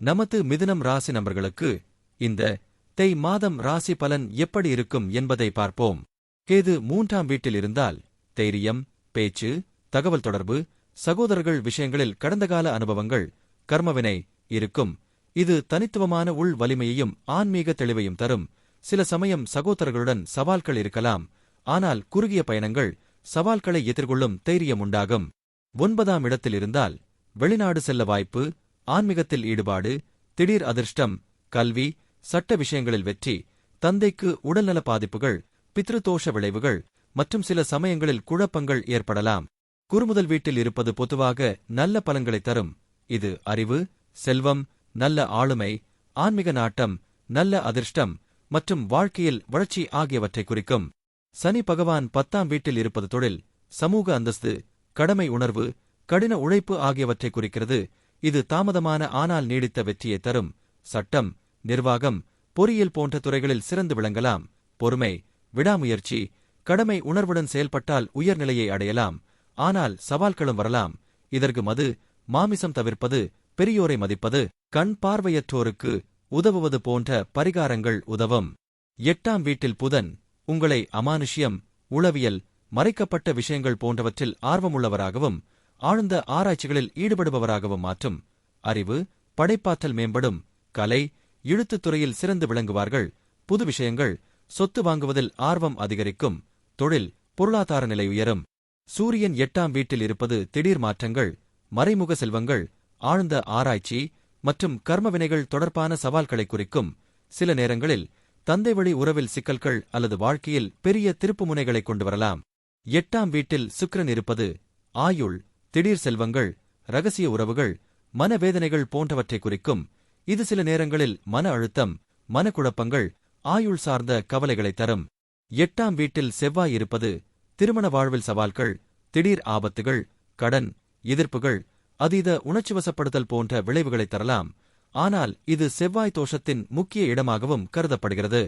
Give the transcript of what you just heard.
நமது மிதுனம் ராசி நபர்களுக்கு இந்த தை மாதம் ராசி பலன் எப்படி இருக்கும் என்பதை பார்ப்போம். கேது மூன்றாம் வீட்டில் இருந்தால் தைரியம் பேச்சு தகவல் தொடர்பு சகோதரர்கள் விஷயங்களில் கடந்த கால அனுபவங்கள் கர்மவினை இருக்கும். இது தனித்துவமான உள் வலிமையையும் ஆன்மீக தெளிவையும் தரும். சில சமயம் சகோதரர்களுடன் சவால்கள் இருக்கலாம். ஆனால் குறுகிய பயணங்கள் சவால்களை எதிர்கொள்ளும் தைரியம் உண்டாகும். ஒன்பதாம் இடத்தில் இருந்தால் வெளிநாடு செல்ல வாய்ப்பு ஆன்மீகத்தில் ஈடுபாடு திடீர் அதிர்ஷ்டம் கல்வி சட்ட விஷயங்களில் வெற்றி தந்தைக்கு உடல்நல பாதிப்புகள் பித்ருதோஷ விளைவுகள் மற்றும் சில சமயங்களில் குழப்பங்கள் ஏற்படலாம். குறுமுதல் வீட்டில் இருப்பது பொதுவாக நல்ல பலன்களை தரும். இது அறிவு செல்வம் நல்ல ஆளுமை ஆன்மீக நாட்டம் நல்ல அதிர்ஷ்டம் மற்றும் வாழ்க்கையில் வளர்ச்சி ஆகியவற்றை குறிக்கும். சனி பகவான் பத்தாம் வீட்டில் இருப்பது தொழில் சமூக அந்தஸ்து கடமை உணர்வு கடின உழைப்பு ஆகியவற்றை குறிக்கிறது. இது தாமதமான ஆனால் நீடித்த வெற்றியை தரும். சட்டம் நிர்வாகம் பொறியியல் போன்ற துறைகளில் சிறந்து விளங்கலாம். பொறுமை விடாமுயற்சி கடமை உணர்வுடன் செயல்பட்டால் உயர்நிலையை அடையலாம். ஆனால் சவால்களும் வரலாம். இதற்கு மது மாமிசம் தவிர்ப்பது பெரியோரை மதிப்பது கண் பார்வையற்றோருக்கு உதவுவது போன்ற பரிகாரங்கள் உதவும். எட்டாம் வீட்டில் புதன் உங்களை அமானுஷ்யம் உளவியல் மறைக்கப்பட்ட விஷயங்கள் போன்றவற்றில் ஆர்வமுள்ளவராகவும் ஆழ்ந்த ஆராய்ச்சிகளில் ஈடுபடுபவராகவும் மாற்றும். அறிவு படைப்பாற்றல் மேம்படும். கலை எழுத்துத் துறையில் சிறந்து விளங்குவார்கள். புது விஷயங்கள் சொத்து வாங்குவதில் ஆர்வம் அதிகரிக்கும். தொழில் பொருளாதார நிலை உயரும். சூரியன் எட்டாம் வீட்டில் இருப்பது திடீர் மாற்றங்கள் மறைமுக செல்வங்கள் ஆழ்ந்த ஆராய்ச்சி மற்றும் கர்மவினைகள் தொடர்பான சவால்களை குறிக்கும். சில நேரங்களில் தந்தை வழி உறவில் சிக்கல்கள் அல்லது வாழ்க்கையில் பெரிய திருப்புமுனைகளை கொண்டு வரலாம். எட்டாம் வீட்டில் சுக்கரன் இருப்பது ஆயுள் திடீர் செல்வங்கள் ரகசிய உறவுகள் மனவேதனைகள் போன்றவற்றை குறிக்கும் இது சில நேரங்களில் மன அழுத்தம் மனக்குழப்பங்கள் ஆயுள் சார்ந்த கவலைகளை தரும். எட்டாம் வீட்டில் செவ்வாய் இருப்பது திருமண வாழ்வில் சவால்கள் திடீர் ஆபத்துகள் கடன் எதிர்ப்புகள் அதீத உணர்ச்சிவசப்படுத்தல் போன்ற விளைவுகளை தரலாம். ஆனால் இது செவ்வாய் தோஷத்தின் முக்கிய இடமாகவும் கருதப்படுகிறது.